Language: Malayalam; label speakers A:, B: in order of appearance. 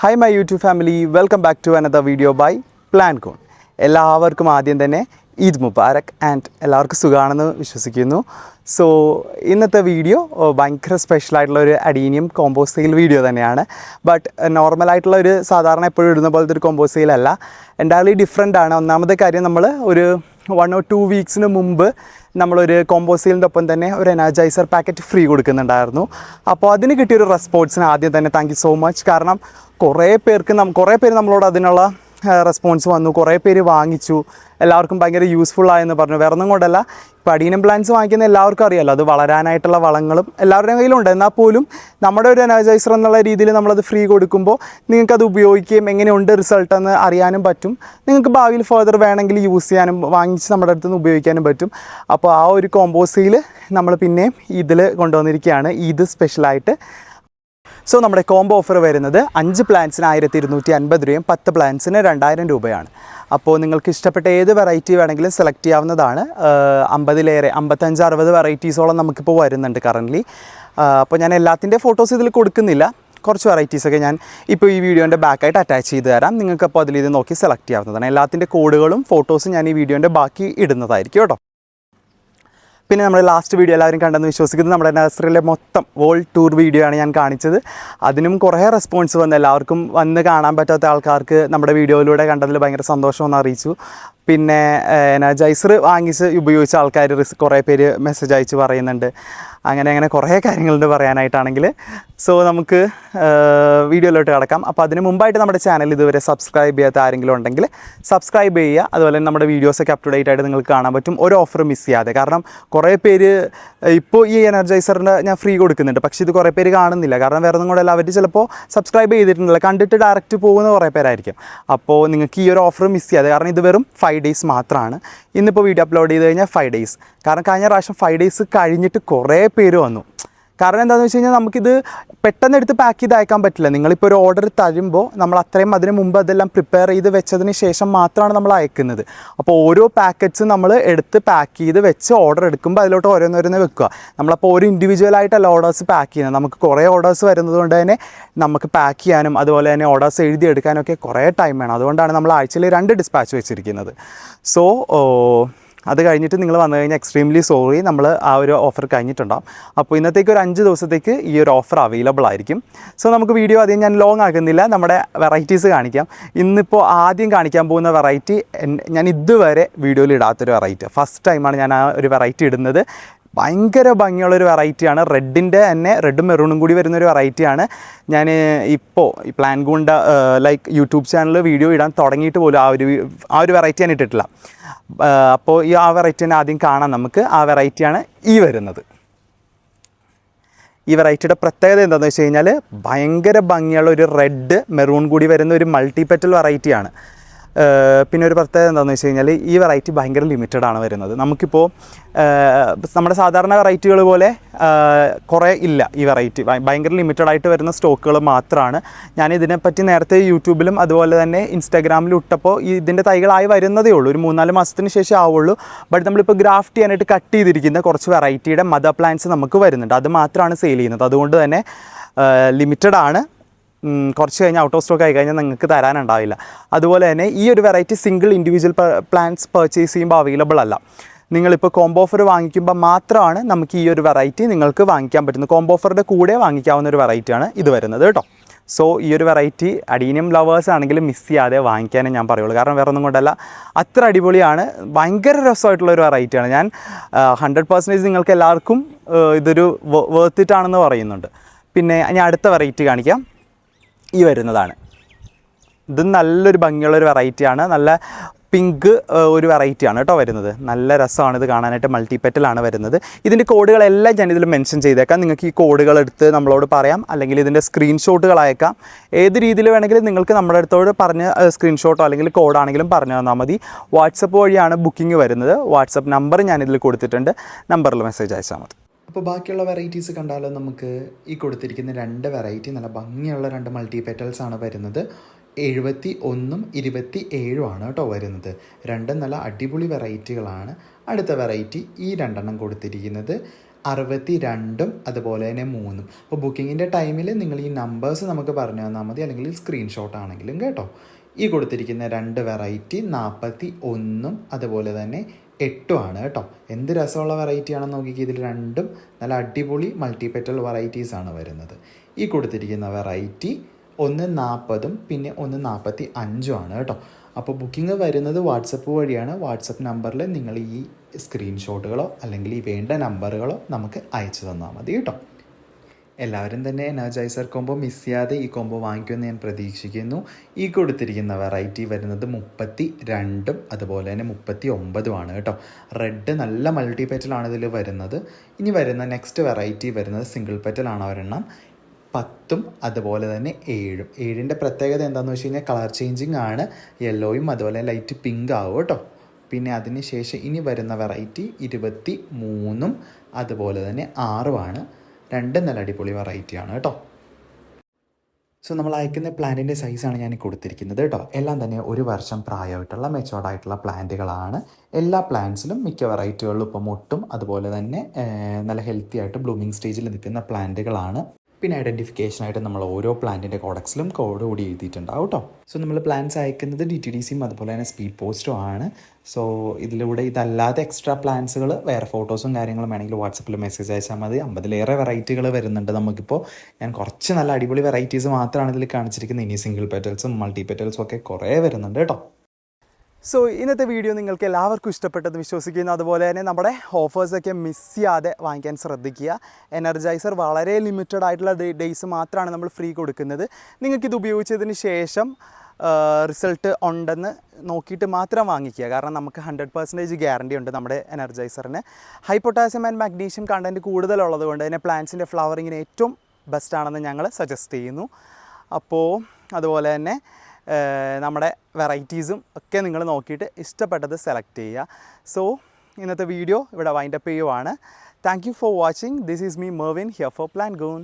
A: Hi my YouTube family welcome back to another video by plan corn എല്ലാവർക്കും ആദ്യം തന്നെ ഈദ് മുബാരക് ആൻഡ് എല്ലാവർക്കും സുഖമാണെന്ന് വിശ്വസിക്കുന്നു. സോ ഇന്നത്തെ വീഡിയോ ഭയങ്കര സ്പെഷ്യലായിട്ടുള്ള ഒരു അഡീനിയം കോമ്പോ സെയിൽ വീഡിയോ തന്നെയാണ്. ബട്ട് നോർമലായിട്ടുള്ള ഒരു സാധാരണ എപ്പോഴും ഇടുന്ന പോലത്തെ ഒരു കോമ്പോസ് സെയിലല്ല എന്റയർലി ഡിഫറെന്റ് ആണ്. ഒന്നാമത്തെ കാര്യം നമ്മൾ ഒരു വൺ ഓർ ടു വീക്സിന് മുമ്പ് നമ്മളൊരു കോമ്പോസീലിന്റെ ഒപ്പം തന്നെ ഒരു എനർജൈസർ പാക്കറ്റ് ഫ്രീ കൊടുക്കുന്നുണ്ടായിരുന്നു. അപ്പോൾ അതിന് കിട്ടിയൊരു റെസ്പോൺസിന് ആദ്യം തന്നെ താങ്ക് സോ മച്ച് കാരണം കുറേ പേർക്ക് നം കുറേ പേര് നമ്മളോട് അതിനുള്ള റെസ്പോൺസ് വന്നു. കുറേ പേര് വാങ്ങിച്ചു. എല്ലാവർക്കും ഭയങ്കര യൂസ്ഫുൾ ആയെന്ന് പറഞ്ഞു. വേറെ ഒന്നും കൊണ്ടല്ല. ഇപ്പോൾ അഡീനം പ്ലാന്റ്സ് വാങ്ങിക്കുന്ന എല്ലാവർക്കും അറിയാമല്ലോ അത് വളരാനായിട്ടുള്ള വളങ്ങളും എല്ലാവരുടെയും കയ്യിലുണ്ട് എന്നാൽ പോലും നമ്മുടെ ഒരു എനർജൈസർ എന്നുള്ള രീതിയിൽ നമ്മളത് ഫ്രീ കൊടുക്കുമ്പോൾ നിങ്ങൾക്കത് ഉപയോഗിക്കുകയും എങ്ങനെയുണ്ട് റിസൾട്ട് എന്ന് അറിയാനും പറ്റും. നിങ്ങൾക്ക് ഭാവിയിൽ ഫർദർ വേണമെങ്കിൽ യൂസ് ചെയ്യാനും വാങ്ങിച്ച് നമ്മുടെ അടുത്ത് നിന്ന് ഉപയോഗിക്കാനും പറ്റും. അപ്പോൾ ആ ഒരു കോമ്പോസിയിൽ നമ്മൾ പിന്നെയും ഇതിൽ കൊണ്ടുവന്നിരിക്കുകയാണ്. ഇത് സ്പെഷ്യലായിട്ട് സോ നമ്മുടെ കോംബോ ഓഫർ വരുന്നത് അഞ്ച് പ്ലാൻസിന് ആയിരത്തി ഇരുന്നൂറ്റി അൻപത് രൂപയും പത്ത് പ്ലാൻസിന് രണ്ടായിരം രൂപയാണ്. അപ്പോൾ നിങ്ങൾക്ക് ഇഷ്ടപ്പെട്ട ഏത് വെറൈറ്റി വേണമെങ്കിലും സെലക്ട് ചെയ്യാവുന്നതാണ്. അമ്പതിലേറെ അമ്പത്തഞ്ച് അറുപത് വെറൈറ്റീസോളം നമുക്കിപ്പോൾ വരുന്നുണ്ട് കറന്റ്ലി അപ്പോൾ ഞാൻ എല്ലാത്തിന്റെ ഫോട്ടോസ് ഇതിൽ കൊടുക്കുന്നില്ല. കുറച്ച് വെറൈറ്റീസൊക്കെ ഞാൻ ഇപ്പോൾ ഈ വീഡിയോന്റെ ബാക്കായിട്ട് അറ്റാച്ച് ചെയ്ത് തരാം. നിങ്ങൾക്ക് അപ്പോൾ അതിൽ ഇത് നോക്കി സെലക്ട് ചെയ്യാവുന്നതാണ്. എല്ലാത്തിന്റെ കോഡുകളും ഫോട്ടോസും ഞാൻ ഈ വീഡിയോന്റെ ബാക്കി ഇടുന്നതായിരിക്കും കേട്ടോ. പിന്നെ നമ്മുടെ ലാസ്റ്റ് വീഡിയോ എല്ലാവരും കണ്ടെന്ന് വിശ്വസിക്കുന്നത് നമ്മുടെ നഴ്സറിയിലെ മൊത്തം വേൾഡ് ടൂർ വീഡിയോ ആണ് ഞാൻ കാണിച്ചത്. അതിനും കുറേ റെസ്പോൺസ് വന്നു. എല്ലാവർക്കും വന്ന് കാണാൻ പറ്റാത്ത ആൾക്കാർക്ക് നമ്മുടെ വീഡിയോയിലൂടെ കണ്ടതിൽ ഭയങ്കര സന്തോഷമെന്ന് അറിയിച്ചു. പിന്നെ എനർജൈസർ വാങ്ങിച്ച് ഉപയോഗിച്ച ആൾക്കാർ കുറേ പേര് മെസ്സേജ് അയച്ച് പറയുന്നുണ്ട്. അങ്ങനെ അങ്ങനെ കുറേ കാര്യങ്ങളുണ്ട് പറയാനായിട്ടാണെങ്കിൽ. സോ നമുക്ക് വീഡിയോയിലോട്ട് കിടക്കാം. അപ്പോൾ അതിന് മുമ്പായിട്ട് നമ്മുടെ ചാനൽ ഇതുവരെ സബ്സ്ക്രൈബ് ചെയ്യാത്ത ആരെങ്കിലും ഉണ്ടെങ്കിൽ സബ്സ്ക്രൈബ് ചെയ്യുക. അതുപോലെ നമ്മുടെ വീഡിയോസൊക്കെ അപ് ടു ഡേറ്റ് ആയിട്ട് നിങ്ങൾക്ക് കാണാൻ പറ്റും. ഒരു ഓഫർ മിസ് ചെയ്യാതെ. കാരണം കുറേ പേര് ഇപ്പോൾ ഈ എനർജൈസറിന്റെ ഞാൻ ഫ്രീ കൊടുക്കുന്നുണ്ട്. പക്ഷേ ഇത് കുറേ പേര് കാണുന്നില്ല. കാരണം വേറെ ഒന്നും കൂടെ അവർ ചിലപ്പോൾ സബ്സ്ക്രൈബ് ചെയ്തിട്ടുണ്ടല്ലോ. കണ്ടിട്ട് ഡയറക്റ്റ് പോകുന്ന കുറേ പേരായിരിക്കും. അപ്പോൾ നിങ്ങൾക്ക് ഈ ഒരു ഓഫർ മിസ് ചെയ്യാതെ. കാരണം ഇത് വെറും ഫൈവ് ഡേയ്സ് മാത്രമാണ് ഇന്നിപ്പോൾ വീഡിയോ അപ്ലോഡ് ചെയ്ത് കഴിഞ്ഞാൽ ഫൈവ് ഡേയ്സ് കാരണം കഴിഞ്ഞ പ്രാവശ്യം ഫൈവ് ഡേയ്സ് കഴിഞ്ഞിട്ട് കുറേ പേര് വന്നു. കാരണം എന്താണെന്ന് വെച്ച് കഴിഞ്ഞാൽ നമുക്കിത് പെട്ടെന്ന് എടുത്ത് പാക്ക് ചെയ്ത് അയക്കാൻ പറ്റില്ല. നിങ്ങളിപ്പോൾ ഒരു ഓർഡർ തരുമ്പോൾ നമ്മൾ അത്രയും അതിന് മുമ്പ് അതെല്ലാം പ്രിപ്പയർ ചെയ്ത് വെച്ചതിന് ശേഷം മാത്രമാണ് നമ്മൾ അയക്കുന്നത്. അപ്പോൾ ഓരോ പാക്കറ്റ്സ് നമ്മൾ എടുത്ത് പാക്ക് ചെയ്ത് വെച്ച് ഓർഡർ എടുക്കുമ്പോൾ അതിലോട്ട് ഓരോന്നോരോന്ന് വെക്കുക. നമ്മളപ്പോൾ ഒരു ഇൻഡിവിജ്വലായിട്ടല്ല ഓർഡേഴ്സ് പാക്ക് ചെയ്യുന്നത്. നമുക്ക് കുറേ ഓർഡേഴ്സ് വരുന്നത് കൊണ്ട് തന്നെ നമുക്ക് പാക്ക് ചെയ്യാനും അതുപോലെ തന്നെ ഓർഡേഴ്സ് എഴുതി എടുക്കാനൊക്കെ കുറേ ടൈം വേണം. അതുകൊണ്ടാണ് നമ്മൾ ആഴ്ചയിൽ രണ്ട് ഡിസ്പാച്ച് വെച്ചിരിക്കുന്നത്. സോ അത് കഴിഞ്ഞിട്ട് നിങ്ങൾ വന്നു കഴിഞ്ഞാൽ എക്സ്ട്രീംലി സോറി നമ്മൾ ആ ഒരു ഓഫർ കഴിഞ്ഞിട്ടുണ്ടാകും അപ്പോൾ ഇന്നത്തേക്ക് ഒരു അഞ്ച് ദിവസത്തേക്ക് ഈ ഒരു ഓഫർ അവൈലബിൾ ആയിരിക്കും. സോ നമുക്ക് വീഡിയോ അധികം ഞാൻ ലോങ് ആക്കുന്നില്ല. നമ്മുടെ വെറൈറ്റീസ് കാണിക്കാം. ഇന്നിപ്പോൾ ആദ്യം കാണിക്കാൻ പോകുന്ന വെറൈറ്റി ഞാൻ ഇതുവരെ വീഡിയോയിൽ ഇടാത്തൊരു വെറൈറ്റി ഫസ്റ്റ് ടൈമാണ് ഞാൻ ആ ഒരു വെറൈറ്റി ഇടുന്നത്. ഭയങ്കര ഭംഗിയുള്ളൊരു വെറൈറ്റിയാണ് റെഡിന്റെ തന്നെ റെഡും മെറൂണും കൂടി വരുന്ന ഒരു വെറൈറ്റിയാണ് ഞാൻ ഇപ്പോൾ ഈ പ്ലാൻ ഗുണ്ട ലൈക്ക് യൂട്യൂബ് ചാനലിൽ വീഡിയോ ഇടാൻ തുടങ്ങിയിട്ട് പോലും ആ ഒരു ആ ഒരു വെറൈറ്റി ഞാൻ ഇട്ടിട്ടില്ല. അപ്പോൾ ഈ ആ വെറൈറ്റി തന്നെ ആദ്യം കാണാം നമുക്ക്. ആ വെറൈറ്റിയാണ് ഈ വരുന്നത്. ഈ വെറൈറ്റിയുടെ പ്രത്യേകത എന്താണെന്ന് വെച്ച് കഴിഞ്ഞാൽ ഭയങ്കര ഭംഗിയുള്ള ഒരു റെഡ് മെറൂൺ കൂടി വരുന്ന ഒരു മൾട്ടി പെറ്റൽ വെറൈറ്റിയാണ് പിന്നെ ഒരു പ്രത്യേകത എന്താണെന്ന് വെച്ച് കഴിഞ്ഞാൽ ഈ വെറൈറ്റി ഭയങ്കര ലിമിറ്റഡ് ആണ് വരുന്നത്. നമുക്കിപ്പോൾ നമ്മുടെ സാധാരണ വെറൈറ്റികൾ പോലെ കുറേ ഇല്ല ഈ വെറൈറ്റി ഭയങ്കര ലിമിറ്റഡ് ആയിട്ട് വരുന്ന സ്റ്റോക്കുകൾ മാത്രമാണ് ഞാൻ ഇതിനെപ്പറ്റി നേരത്തെ യൂട്യൂബിലും അതുപോലെ തന്നെ ഇൻസ്റ്റാഗ്രാമിലും ഇട്ടപ്പോൾ ഇതിന്റെ തൈകളായി വരുന്നതേ ഉള്ളൂ. ഒരു മൂന്നാൽ മാസത്തിന് ശേഷം ആവുള്ളൂ. ബട്ട് നമ്മളിപ്പോൾ ഗ്രാഫ്റ്റ് ചെയ്യാനായിട്ട് കട്ട് ചെയ്തിരിക്കുന്ന കുറച്ച് വെറൈറ്റിയുടെ മദർ പ്ലാന്റ്സ് നമുക്ക് വരുന്നുണ്ട്. അത് മാത്രമാണ് സെയിൽ ചെയ്യുന്നത്. അതുകൊണ്ട് തന്നെ ലിമിറ്റഡ് ആണ്. കുറച്ച് കഴിഞ്ഞ് ഔട്ട് ഓഫ് സ്റ്റോക്ക് ആയി കഴിഞ്ഞാൽ നിങ്ങൾക്ക് തരാനുണ്ടാവില്ല. അതുപോലെ തന്നെ ഈ ഒരു variety single individual plants purchase ചെയ്യുമ്പോൾ അവൈലബിൾ അല്ല. നിങ്ങളിപ്പോൾ കോംബോ ഓഫർ വാങ്ങിക്കുമ്പോൾ മാത്രമാണ് നമുക്ക് ഈ ഒരു വെറൈറ്റി നിങ്ങൾക്ക് വാങ്ങിക്കാൻ പറ്റുന്നത്. കോംബോ ഓഫറുടെ കൂടെ വാങ്ങിക്കാവുന്ന ഒരു വെറൈറ്റിയാണ് ഇത് വരുന്നത് കേട്ടോ. സോ ഈ ഒരു വെറൈറ്റി അഡീനിയം ലവേഴ്സ് ആണെങ്കിലും മിസ് ചെയ്യാതെ വാങ്ങിക്കാനേ ഞാൻ പറയുള്ളൂ. കാരണം വേറെ ഒന്നും കൊണ്ടല്ല. അത്ര അടിപൊളിയാണ്. ഭയങ്കര രസമായിട്ടുള്ള ഒരു വെറൈറ്റിയാണ് ഞാൻ ഹൺഡ്രഡ് പെർസെന്റേജ് നിങ്ങൾക്ക് എല്ലാവർക്കും ഇതൊരു വേർത്തിട്ടാണെന്ന് പറയുന്നുണ്ട്. പിന്നെ ഞാൻ അടുത്ത വെറൈറ്റി കാണിക്കാം. ഈ വരുന്നതാണ്. ഇത് നല്ലൊരു ഭംഗിയുള്ള ഒരു വെറൈറ്റിയാണ് നല്ല പിങ്ക് ഒരു വെറൈറ്റിയാണ് കേട്ടോ വരുന്നത്. നല്ല രസമാണ് ഇത് കാണാനായിട്ട്. മൾട്ടിപ്പെറ്റലാണ് വരുന്നത്. ഇതിന്റെ കോഡുകളെല്ലാം ഞാൻ ഇതിൽ മെൻഷൻ ചെയ്തേക്കാം. നിങ്ങൾക്ക് ഈ കോഡുകൾ എടുത്ത് നമ്മളോട് പറയാം. അല്ലെങ്കിൽ ഇതിന്റെ സ്ക്രീൻഷോട്ടുകൾ അയക്കാം. ഏത് രീതിയിൽ വേണമെങ്കിലും നിങ്ങൾക്ക് നമ്മുടെ അടുത്തോട് പറഞ്ഞ് സ്ക്രീൻഷോട്ടോ അല്ലെങ്കിൽ കോഡാണെങ്കിലും പറഞ്ഞു തന്നാൽ മതി. വാട്സപ്പ് വഴിയാണ് ബുക്കിംഗ് വരുന്നത്. വാട്സപ്പ് നമ്പർ ഞാനിതിൽ കൊടുത്തിട്ടുണ്ട്. നമ്പറിൽ മെസ്സേജ് അയച്ചാൽ മതി.
B: അപ്പോൾ ബാക്കിയുള്ള വെറൈറ്റീസ് കണ്ടാലും നമുക്ക് ഈ കൊടുത്തിരിക്കുന്ന രണ്ട് വെറൈറ്റി നല്ല ഭംഗിയുള്ള രണ്ട് മൾട്ടി പെറ്റൽസ് ആണ് വരുന്നത്. എഴുപത്തി ഒന്നും ഇരുപത്തി ഏഴുമാണ് കേട്ടോ വരുന്നത്. രണ്ടും നല്ല അടിപൊളി വെറൈറ്റികളാണ് അടുത്ത വെറൈറ്റി ഈ രണ്ടെണ്ണം കൊടുത്തിരിക്കുന്നത് അറുപത്തി രണ്ടും അതുപോലെ തന്നെ മൂന്നും. അപ്പോൾ ബുക്കിങ്ങിന്റെ ടൈമിൽ നിങ്ങൾ ഈ നമ്പേഴ്സ് നമുക്ക് പറഞ്ഞു തന്നാൽ മതി അല്ലെങ്കിൽ സ്ക്രീൻഷോട്ട് ആണെങ്കിലും കേട്ടോ. ഈ കൊടുത്തിരിക്കുന്ന രണ്ട് വെറൈറ്റി നാൽപ്പത്തി ഒന്നും അതുപോലെ തന്നെ എട്ടുമാണ് കേട്ടോ. എന്ത് രസമുള്ള വെറൈറ്റി ആണെന്ന് നോക്കിക്കുക ഇതിൽ രണ്ടും നല്ല അടിപൊളി മൾട്ടിപെറ്റൽ വെറൈറ്റീസ് ആണ് വരുന്നത്. ഈ കൊടുത്തിരിക്കുന്ന വെറൈറ്റി ഒന്ന് നാൽപ്പതും പിന്നെ ഒന്ന് നാൽപ്പത്തി ആണ് കേട്ടോ. അപ്പോൾ ബുക്കിംഗ് വരുന്നത് വാട്സപ്പ് വഴിയാണ്. വാട്സപ്പ് നമ്പറിൽ നിങ്ങൾ ഈ സ്ക്രീൻഷോട്ടുകളോ അല്ലെങ്കിൽ ഈ വേണ്ട നമ്പറുകളോ നമുക്ക് അയച്ചു തന്നാൽ മതി കേട്ടോ. എല്ലാവരും തന്നെ എനർജൈസർ കോംബോ മിസ് ചെയ്യാതെ ഈ കോംബോ വാങ്ങിക്കുമെന്ന് ഞാൻ പ്രതീക്ഷിക്കുന്നു. ഈ കൊടുത്തിരിക്കുന്ന വെറൈറ്റി വരുന്നത് മുപ്പത്തി രണ്ടും അതുപോലെ തന്നെ മുപ്പത്തി ഒമ്പതുമാണ് കേട്ടോ. റെഡ് നല്ല മൾട്ടി പെറ്റലാണ് ഇതിൽ വരുന്നത്. ഇനി വരുന്ന നെക്സ്റ്റ് വെറൈറ്റി വരുന്നത് സിംഗിൾ പെറ്റലാണ് ഒരെണ്ണം. പത്തും അതുപോലെ തന്നെ ഏഴും. ഏഴിന്റെ പ്രത്യേകത എന്താണെന്ന് വെച്ച് കഴിഞ്ഞാൽ കളർ ചേഞ്ചിങ് ആണ്. യെല്ലോയും അതുപോലെ ലൈറ്റ് പിങ്ക് ആവും കേട്ടോ. പിന്നെ അതിന് ശേഷം ഇനി വരുന്ന വെറൈറ്റി ഇരുപത്തി മൂന്നും അതുപോലെ തന്നെ ആറുമാണ്. രണ്ടും നല്ല അടിപൊളി വെറൈറ്റിയാണ് കേട്ടോ. സോ നമ്മൾ അയക്കുന്ന പ്ലാന്റിന്റെ സൈസാണ് ഞാൻ കൊടുത്തിരിക്കുന്നത് കേട്ടോ. എല്ലാം തന്നെ ഒരു വർഷം പ്രായമായിട്ടുള്ള മെച്ചോർഡായിട്ടുള്ള പ്ലാന്റുകളാണ് എല്ലാ പ്ലാന്റ്സിലും മിക്ക വെറൈറ്റികളിലും ഇപ്പോൾ മുട്ടും അതുപോലെ തന്നെ നല്ല ഹെൽത്തി ആയിട്ട് ബ്ലൂമിങ് സ്റ്റേജിൽ നിൽക്കുന്ന പ്ലാന്റുകളാണ് പിന്നെ ഐഡന്റിഫിക്കേഷനായിട്ട് നമ്മൾ ഓരോ പ്ലാന്റിന്റെ കോഡക്സിലും കോഡ് കൂടി എഴുതിയിട്ടുണ്ടാവും കേട്ടോ സോ നമ്മൾ പ്ലാൻസ് അയക്കുന്നത് ഡി ടി ഡി സിയും അതുപോലെ തന്നെ സ്പീഡ് പോസ്റ്റും ആണ്. സോ ഇതിലൂടെ ഇതല്ലാതെ എക്സ്ട്രാ പ്ലാൻസുകൾ വേറെ ഫോട്ടോസും കാര്യങ്ങളും വേണമെങ്കിൽ വാട്സപ്പിൽ മെസ്സേജ് അയച്ചാൽ മതി. അമ്പതിലേറെ വെറൈറ്റികൾ വരുന്നുണ്ട് നമുക്കിപ്പോൾ ഞാൻ കുറച്ച് നല്ല അടിപൊളി വെറൈറ്റീസ് മാത്രമാണ് ഇതിൽ കാണിച്ചിരിക്കുന്നത്. ഇനി സിംഗിൾ പെറ്റൽസും മൾട്ടി പെറ്റൽസും ഒക്കെ കുറേ വരുന്നുണ്ട് കേട്ടോ
A: സോ ഇന്നത്തെ വീഡിയോ നിങ്ങൾക്ക് എല്ലാവർക്കും ഇഷ്ടപ്പെട്ടെന്ന് വിശ്വസിക്കുന്നു. അതുപോലെ തന്നെ നമ്മുടെ ഓഫേഴ്സൊക്കെ മിസ് ചെയ്യാതെ വാങ്ങിക്കാൻ ശ്രദ്ധിക്കുക. എനർജൈസർ വളരെ ലിമിറ്റഡ് ആയിട്ടുള്ള ഡേയ്സ് മാത്രമാണ് നമ്മൾ ഫ്രീ കൊടുക്കുന്നത്. നിങ്ങൾക്കിത് ഉപയോഗിച്ചതിന് ശേഷം റിസൾട്ട് ഉണ്ടെന്ന് നോക്കിയിട്ട് മാത്രം വാങ്ങിക്കുക. കാരണം നമുക്ക് ഹൺഡ്രഡ് പെർസെന്റേജ് ഗ്യാരണ്ടി ഉണ്ട് നമ്മുടെ എനർജൈസറിന് high potassium and magnesium content കൂടുതലുള്ളത് കൊണ്ട് തന്നെ പ്ലാന്റ്സിന്റെ ഫ്ലവറിങ്ങിന് ഏറ്റവും ബെസ്റ്റാണെന്ന് ഞങ്ങൾ സജസ്റ്റ് ചെയ്യുന്നു. അപ്പോൾ അതുപോലെ തന്നെ നമ്മുടെ വെറൈറ്റീസും ഒക്കെ നിങ്ങൾ നോക്കിയിട്ട് ഇഷ്ടപ്പെട്ടത് സെലക്ട് ചെയ്യുക. സോ ഇന്നത്തെ വീഡിയോ ഇവിടെ വൈൻഡപ്പ് ചെയ്യുവാണ്. Thank you for watching this is me Mervin here for plan gone